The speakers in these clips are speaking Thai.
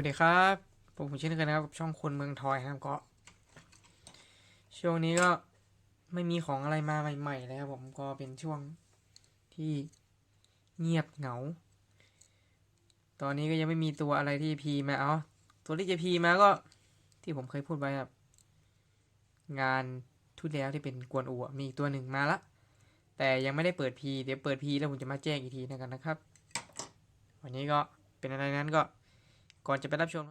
วัสดีครับผมผมเช่นเคยนะครับกับช่องคนเมืองทอยครับก็ช่วงนี้ก็ไม่มีของอะไรมาใหม่ๆเลยครับผมก็เป็นช่วงที่เงียบเหงา ตอนนี้ก็ยังไม่มีตัวอะไรที่พีมาเอาตัวที่จะพีมาก็ที่ผมเคยพูดไว้ครับ งานทุดแล้วที่เป็นกวนอูอะมีอีกตัวหนึ่งมาละ แต่ยังไม่ได้เปิดพีเดี๋ยวเปิดพีแล้วผมจะมาแจ้งอีกทีนะกันนะครับ วันนี้ก็เป็นอะไรนั้นก็ ก่อนจะไปรับชม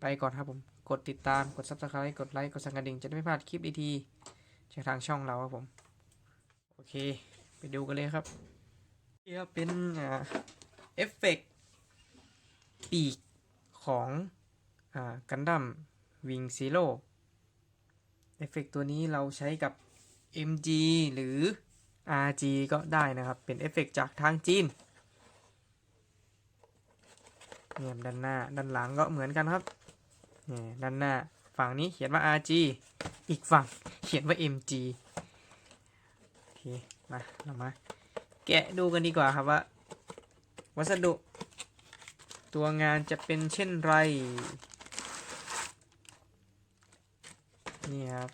ไปก่อนครับผม กดติดตาม กด subscribe กดไลค์ กดสั่นกระดิ่ง จะได้ไม่พลาดคลิปดีๆจากทางช่องเราครับผม โอเค ไปดูกันเลยครับนี่ครับเป็นเอฟเฟกต์ปีกของอ่ากันดั้มวิงซีโร่เอฟเฟกต์ตัวนี้เราใช้กับ MG หรือ RG ก็ได้นะครับ เป็นเอฟเฟกต์จากทางจีน เนี่ยด้านหน้าด้านหลังก็เหมือนกันครับเนี่ยด้านหน้าฝั่งนี้เขียนว่า RG อีกฝั่งเขียนว่า MG โอเคมาเรามาแกะดูกันดีกว่าครับว่า วัสดุ ตัวงานจะเป็นเช่นไรนี่ครับ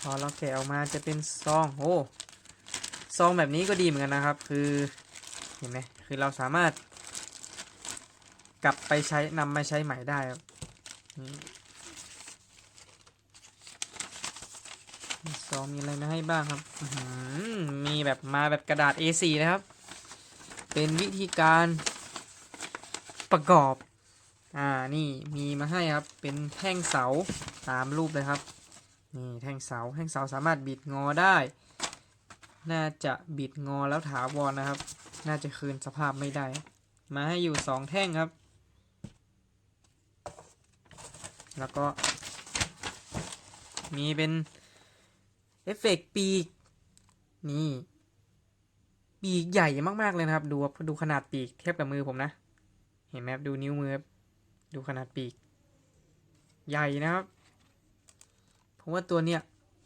พอเราแกะออกมาจะเป็นซองโอ้ซองแบบนี้ก็ดีเหมือนกันนะครับ คือเห็นไหมคือเราสามารถ กลับไปใช้นำมาใช้ใหม่ได้ครับซองมีอะไรมาให้บ้างครับมีแบบมาแบบกระดาษ A4 นะครับ เป็นวิธีการประกอบ อ่า นี่มีมาให้ครับ เป็นแท่งเสาตามรูปเลยครับ นี่แท่งเสา แท่งเสาสามารถบิดงอได้ น่าจะบิดงอแล้วถาวรนะครับ น่าจะคืนสภาพไม่ได้ มาให้อยู่สองแท่งครับ แล้วก็ มีเป็น เอฟเฟกต์ปีก นี่ ปีกใหญ่มากๆเลยนะครับ ดูดูขนาดปีกเทียบกับมือผมนะ เห็นไหมครับดูนิ้วมือครับดูขนาดปีก ใหญ่นะครับ ผมว่าตัวเนี้ย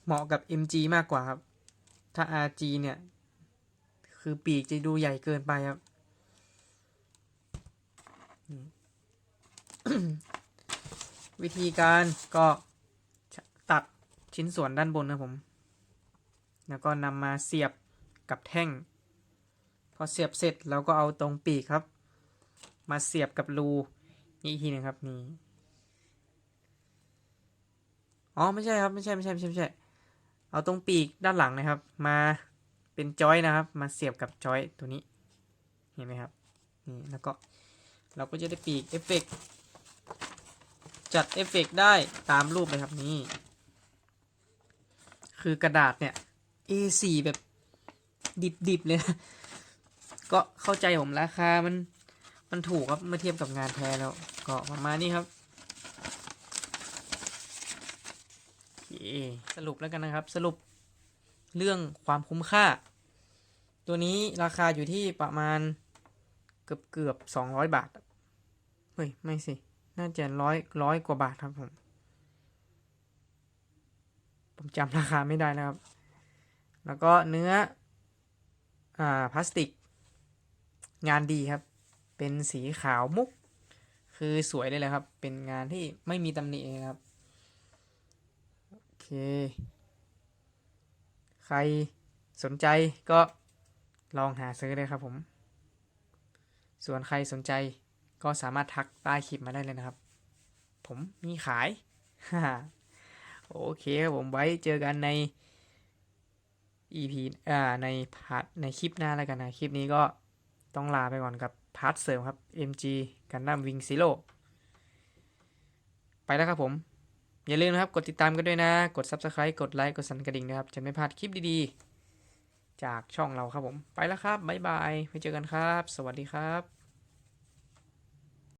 เหมาะกับ MG มากกว่าครับ ถ้า RG เนี่ย คือปีกจะดูใหญ่เกินไปครับ วิธีการก็ตัดชิ้นส่วนด้านบนนะผม แล้วก็นำมาเสียบกับแท่ง พอเสียบเสร็จเราก็เอาตรงปีกครับ มาเสียบกับรูนี่อีกทีนึงครับนี่อ๋อไม่ใช่ครับไม่ใช่ไม่ใช่ไม่ใช่ไม่ใช่เอาตรงปีกด้านหลังนะครับ มาเป็นจอยนะครับ มาเสียบกับจอยตัวนี้เห็นไหมครับนี่แล้วก็เราก็จะได้ปีกเอฟเฟกต์ จัดเอฟเฟกต์ได้ตามรูปเลยครับนี่คือกระดาษเนี่ย A4 แบบดิบๆเลยนะก็เข้าใจผมราคามันมันถูกครับเมื่อเทียบกับงานแท้แล้ว ก็ประมาณนี้ครับสรุปแล้วกันนะครับ สรุปเรื่องความคุ้มค่า ตัวนี้ราคาอยู่ที่ประมาณเกือบเกือบสองร้อยบาท เฮ้ย ไม่สิ น่าจะร้อยร้อยกว่าบาทครับผม ผมจำราคาไม่ได้นะครับ แล้วก็เนื้อ อ่าพลาสติก งานดีครับ เป็นสีขาวมุก คือสวยเลยแหละครับ เป็นงานที่ไม่มีตำหนิครับ โอเค ใครสนใจก็ลองหาซื้อเลยครับผม ส่วนใครสนใจ ก็สามารถทักใต้คลิปมาได้เลยนะครับ ผมมีขาย โอเคครับผมไว้เจอกันใน EP อ่าในพาร์ทในคลิปหน้าแล้วกันนะ คลิปนี้ก็ต้องลาไปก่อนกับพาร์ทเสริมครับ MG กันดั้มวิงซิโ o ไปแล้วครับผม อย่าลืมนะครับ กดติดตามกันด้วยนะ กด Subscribe กดไลค์กดสั่นกระดิ่งนะครับ จะไม่พลาดคลิปดีๆ จากช่องเราครับผม ไปแล้วครับ บ๊ายบายไว้เจอกันครับ สวัสดีครับ